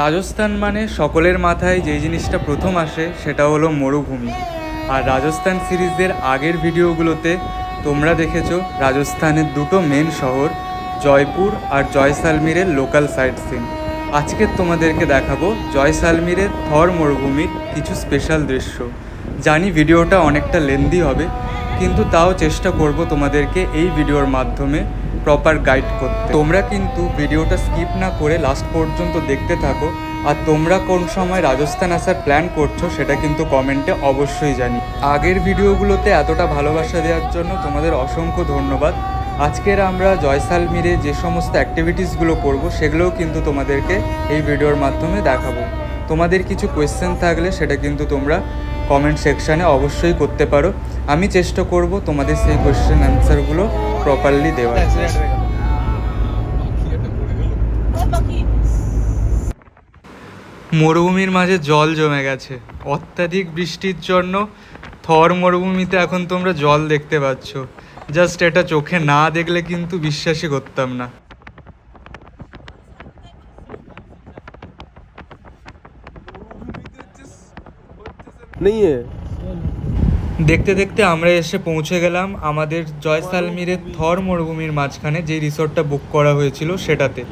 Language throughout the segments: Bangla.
রাজস্থান মানে সকলের মাথায় যে জিনিসটা প্রথম আসে সেটা হলো মরুভূমি। আর রাজস্থান সিরিজের আগের ভিডিওগুলোতে তোমরা দেখেছ রাজস্থানের দুটো মেন শহর জয়পুর আর জয়সালমিরের লোকাল সাইট সিন আজকে তোমাদেরকে দেখাবো জয়সালমিরের থর মরুভূমির কিছু স্পেশাল দৃশ্য। জানি ভিডিওটা অনেকটা লেন্দি হবে কিন্তু তাও চেষ্টা করব তোমাদেরকে এই ভিডিওর মাধ্যমে প্রপার গাইড করতে। তোমরা কিন্তু ভিডিওটা স্কিপ না করে লাস্ট পর্যন্ত দেখতে থাকো। আর তোমরা কোন সময় রাজস্থান আসার প্ল্যান করছ সেটা কিন্তু কমেন্টে অবশ্যই জানি। আগের ভিডিওগুলোতে এতটা ভালোবাসা দেওয়ার জন্য তোমাদের অসংখ্য ধন্যবাদ। আজকের আমরা জয়সালমীরে যে সমস্ত অ্যাক্টিভিটিসগুলো করব সেগুলোও কিন্তু তোমাদেরকে এই ভিডিওর মাধ্যমে দেখাবো। তোমাদের কিছু কোয়েশ্চেন থাকলে সেটা কিন্তু তোমরা কমেন্ট সেকশানে অবশ্যই করতে পারো। আমি চেষ্টা করব তোমাদের সেই কোয়েশ্চেন অ্যান্সারগুলো প্রপারলি দেওয়ার। মরুভূমির মাঝে জল জমে গেছে। অত্যাধিক বৃষ্টির জন্য থর মরুভূমিতে এখন তোমরা জল দেখতে পাচ্ছ। জাস্ট এটা চোখে না দেখলে কিন্তু বিশ্বাসই করতাম না। নেই দেখতে দেখতে আমরা এসে পৌঁছে গেলাম আমাদের জয়সালমিরের থর মরুভূমির মাঝখানে যে রিসোর্টটা বুক করা হয়েছিল সেটাতে।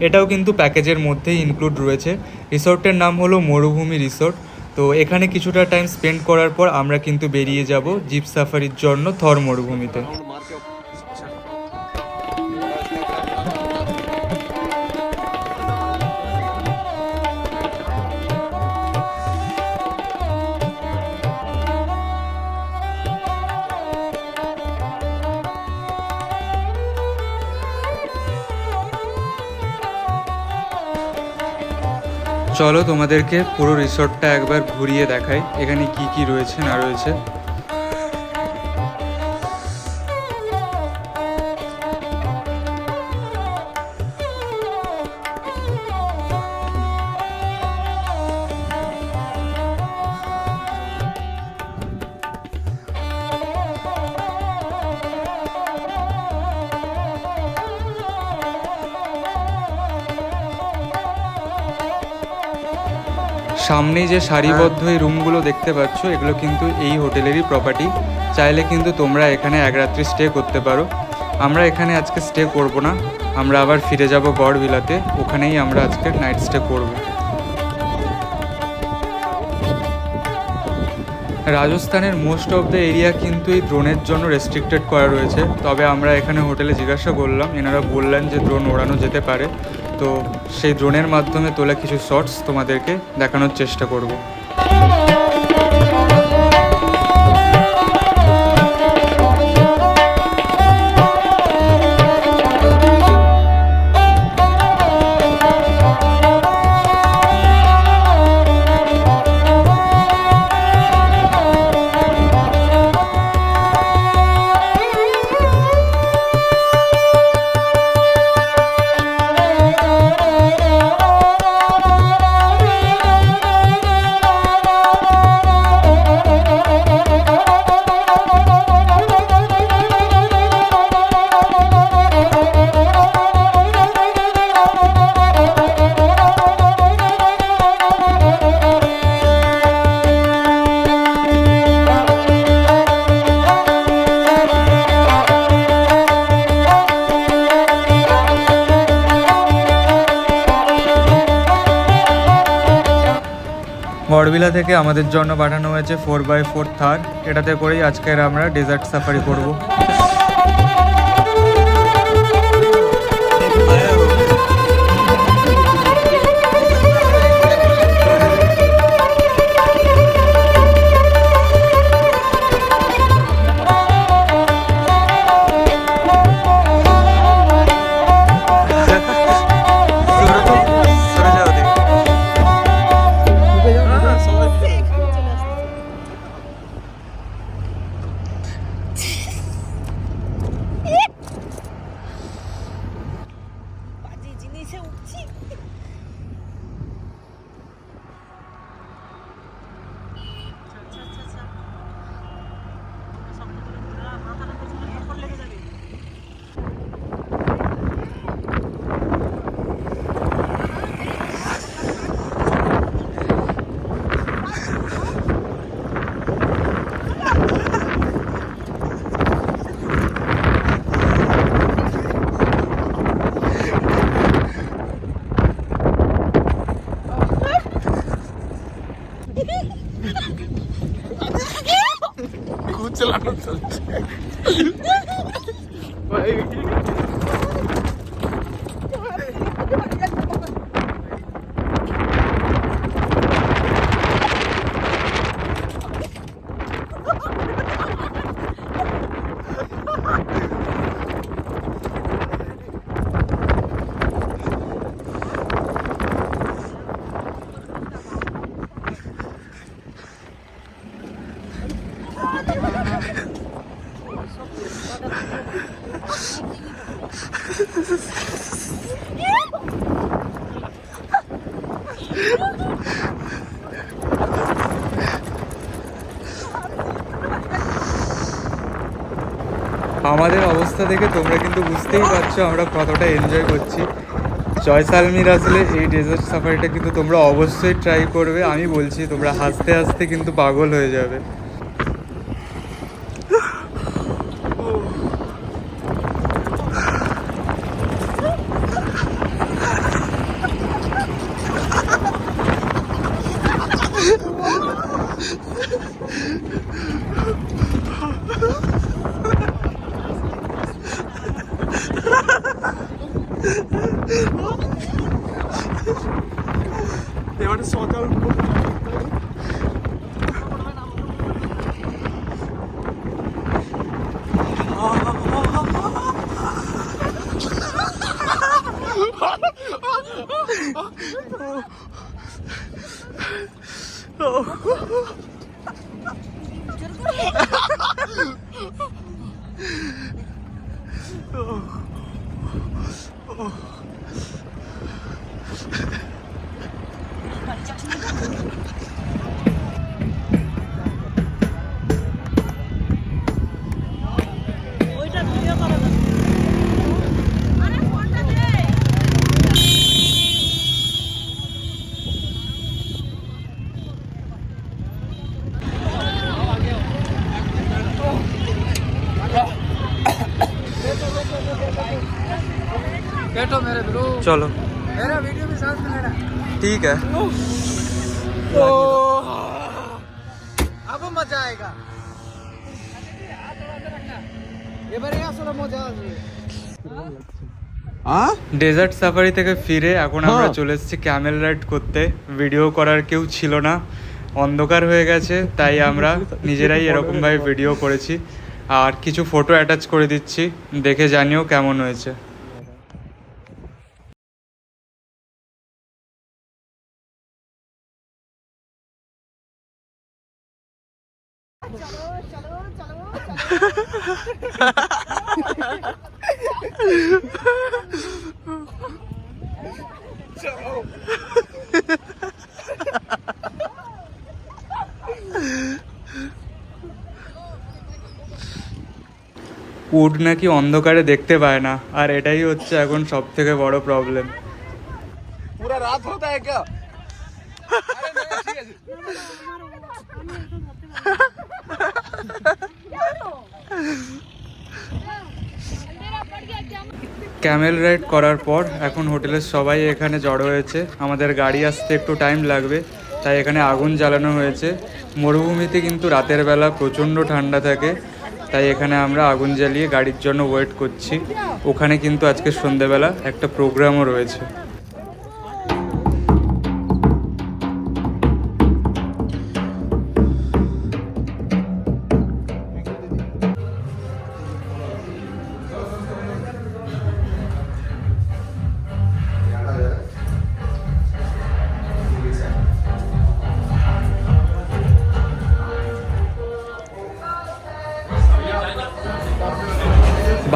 এটাও কিন্তু প্যাকেজের মধ্যেই ইনক্লুড রয়েছে। রিসোর্টের নাম হলো মরুভূমি রিসোর্ট। তো এখানে কিছুটা টাইম স্পেন্ড করার পর আমরা কিন্তু বেরিয়ে যাব জিপ সাফারির জন্য থর মরুভূমিতে। চলো তোমাদেরকে পুরো রিসর্টটা একবার ঘুরিয়ে দেখাই। এখানে কি কি রয়েছে না রয়েছে। সামনেই যে সারিবদ্ধ এই রুমগুলো দেখতে পাচ্ছ এগুলো কিন্তু এই হোটেলেরই প্রপার্টি চাইলে কিন্তু তোমরা এখানে এক রাত্রি স্টে করতে পারো। আমরা এখানে আজকে স্টে করব না। আমরা আবার ফিরে যাব গড়বিলাতে। ওখানেই আমরা আজকে নাইট স্টে করব। রাজস্থানের মোস্ট অফ দ্য এরিয়া কিন্তু এই ড্রোনের জন্য রেস্ট্রিক্টেড করা রয়েছে। তবে আমরা এখানে হোটেলে জিজ্ঞাসা করলাম। এনারা বললেন যে ড্রোন ওড়ানো যেতে পারে। তো সেই ড্রোনের মাধ্যমে তোলা কিছু শর্টস তোমাদেরকে দেখানোর চেষ্টা করব। গড়বিলা থেকে আমাদের জন্য পাঠানো হয়েছে ফোর বাই ফোর থার এটাতে করেই আজকের আমরা ডেজার্ট সাফারি করব। ਚੱਲਣ ਚੱਲ আমাদের অবস্থা দেখে তোমরা কিন্তু বুঝতেই পারছ আমরা কতটা এনজয় করছি। জয়সালমির আসলে এই ডেজার্ট সাফারিটা কিন্তু তোমরা অবশ্যই ট্রাই করবে। আমি বলছি তোমরা হাসতে হাসতে কিন্তু পাগল হয়ে যাবে। 啊啊啊 बैठो मेरे ब्रो চলো मेरा वीडियो भी साथ में लेना ঠিক আছে अब मजा आएगा এবারে আসলে মজা আসবে ডেজার্ট সাফারি থেকে ফিরে এখন আমরা হ্যাঁ। চলে এসেছি ক্যামেল রাইড করতে ভিডিও করার কেউ ছিল না অন্ধকার হয়ে গেছে তাই আমরা নিজেরাই এরকমভাবে ভিডিও করেছি আর কিছু ফটো অ্যাটাচ করে দিচ্ছি। দেখে জানিও কেমন হয়েছে। উড নাকি অন্ধকারে দেখতে পায় না আর এটাই হচ্ছে এখন সব থেকে বড় প্রবলেম পুরো রাত হতা ক্যা ক্যামেল রাইড করার পর এখন হোটেলের সবাই এখানে জড়ো হয়েছে। আমাদের গাড়ি আসতে একটু টাইম লাগবে তাই এখানে আগুন জ্বালানো হয়েছে। মরুভূমিতে কিন্তু রাতের বেলা প্রচণ্ড ঠান্ডা থাকে। তাই এখানে আমরা আগুন জ্বালিয়ে গাড়ির জন্য ওয়েট করছি। ওখানে কিন্তু আজকে সন্ধ্যেবেলা একটা প্রোগ্রামও রয়েছে।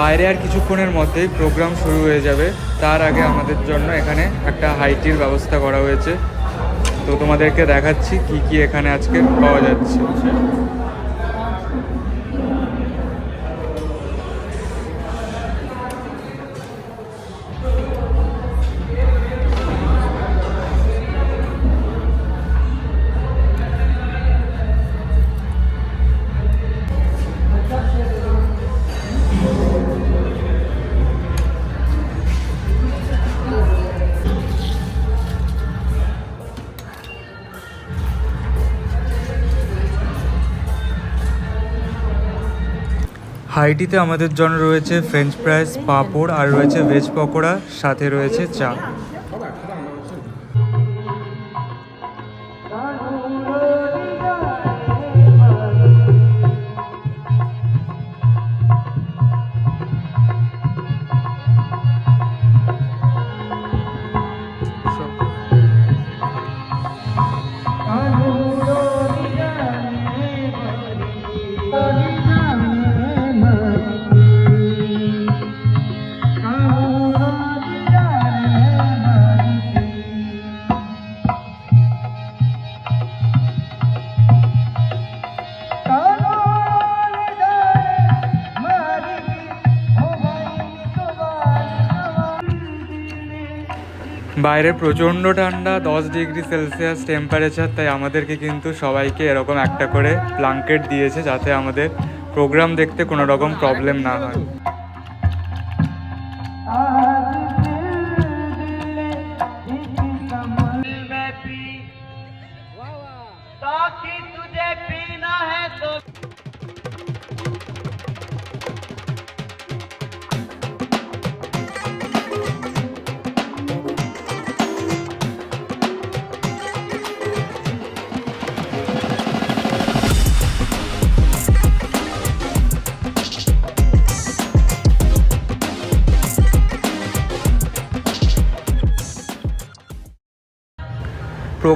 বাইরে আর কিছুক্ষণের মধ্যেই প্রোগ্রাম শুরু হয়ে যাবে। তার আগে আমাদের জন্য এখানে একটা হাইটির ব্যবস্থা করা হয়েছে। তো তোমাদেরকে দেখাচ্ছি কি কি এখানে আজকে পাওয়া যাচ্ছে। হাইটিতে আমাদের জন্য রয়েছে ফ্রেঞ্চ ফ্রাইস পাঁপড় আর রয়েছে ভেজ পকোড়া সাথে রয়েছে চা। বাইরে প্রচণ্ড ঠান্ডা, দশ ডিগ্রি সেলসিয়াস টেম্পারেচার তাই আমাদেরকে কিন্তু সবাইকে এরকম একটা করে ব্লাঙ্কেট দিয়েছে যাতে আমাদের প্রোগ্রাম দেখতে কোনো রকম প্রবলেম না হয়।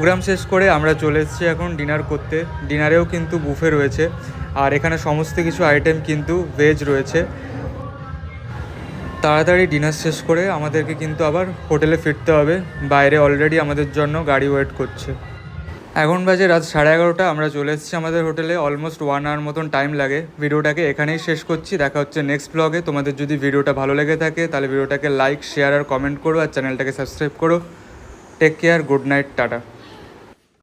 প্রোগ্রাম শেষ করে আমরা চলে এসেছি এখন ডিনার করতে। ডিনারেও কিন্তু বুফে রয়েছে। আর এখানে সমস্ত কিছু আইটেম কিন্তু ভেজ রয়েছে। তাড়াতাড়ি ডিনার শেষ করে আমাদেরকে কিন্তু আবার হোটেলে ফিরতে হবে। বাইরে অলরেডি আমাদের জন্য গাড়ি ওয়েট করছে। এখন বাজে রাত সাড়ে এগারোটা, আমরা চলে এসেছি আমাদের হোটেলে অলমোস্ট ওয়ান আওয়ার মতন টাইম লাগে। ভিডিওটাকে এখানেই শেষ করছি। দেখা হচ্ছে নেক্সট ব্লগে তোমাদের যদি ভিডিওটা ভালো লেগে থাকে, তাহলে ভিডিওটাকে লাইক শেয়ার আর কমেন্ট করো। আর চ্যানেলটাকে সাবস্ক্রাইব করো। Take care good night tata.